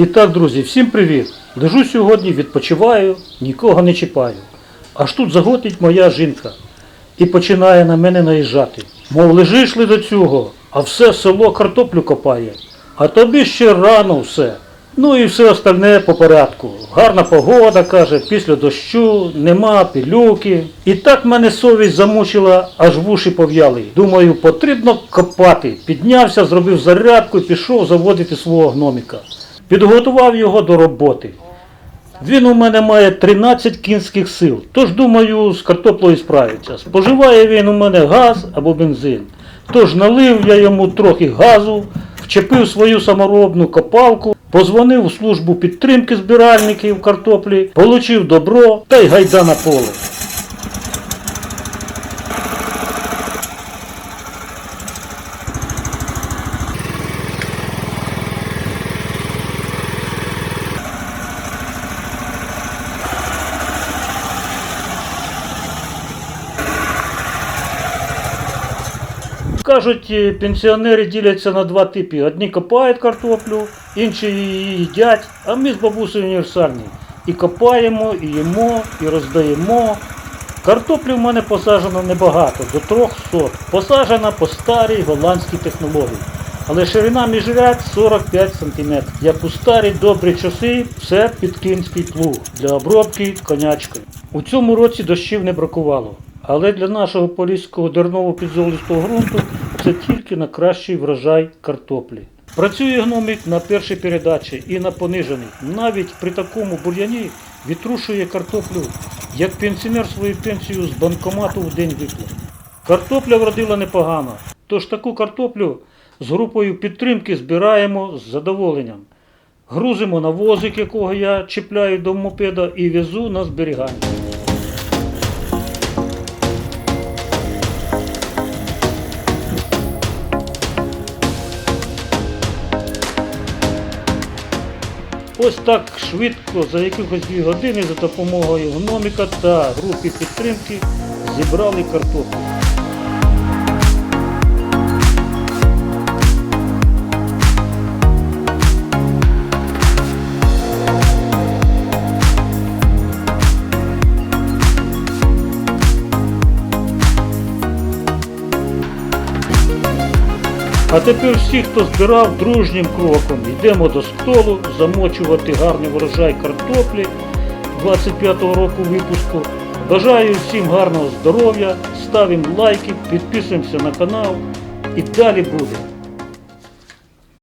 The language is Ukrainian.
І так, друзі, всім привіт! Лежу сьогодні, відпочиваю, нікого не чіпаю. Аж тут заготить моя жінка і починає на мене наїжджати. Мов лежиш ли до цього, а все село картоплю копає, а тобі ще рано все. Ну і все остальне по порядку. Гарна погода, каже, після дощу, нема пилюки. І так мене совість замучила, аж вуші пов'яли. Думаю, потрібно копати. Піднявся, зробив зарядку і пішов заводити свого гноміка. Підготував його до роботи. Він у мене має 13 кінських сил, тож думаю, з картоплею справиться. Споживає він у мене газ або бензин. Тож налив я йому трохи газу, вчепив свою саморобну копалку, позвонив у службу підтримки збиральників картоплі, получив добро та й гайда на поле. Кажуть, е, пенсіонери діляться на два типи. Одні копають картоплю, інші її їдять, а ми з бабусею універсальні. І копаємо, і їмо, і роздаємо. Картоплі в мене посаджено небагато, до трьох сот. Посаджена по старій голландській технології. Але ширина між ряд 45 см. Як у старі добрі часи, все під кінський плуг для обробки конячкою. У цьому році дощів не бракувало. Але для нашого поліського дернового підзолистого ґрунту це тільки на кращий врожай картоплі. Працює гномик на першій передачі і на пониженій. Навіть при такому бур'яні відтрушує картоплю, як пенсіонер свою пенсію з банкомату в день виплат. Картопля вродила непогано, тож таку картоплю з групою підтримки збираємо з задоволенням. Грузимо на возик, якого я чіпляю до мопеда і везу на зберігання. Ось так швидко, за якихось дві години, за допомогою гноміка та групи підтримки зібрали картоплю. А тепер всі, хто збирав дружнім кроком, йдемо до столу замочувати гарний врожай картоплі 25-го року випуску. Бажаю всім гарного здоров'я, ставимо лайки, підписуємося на канал і далі буде.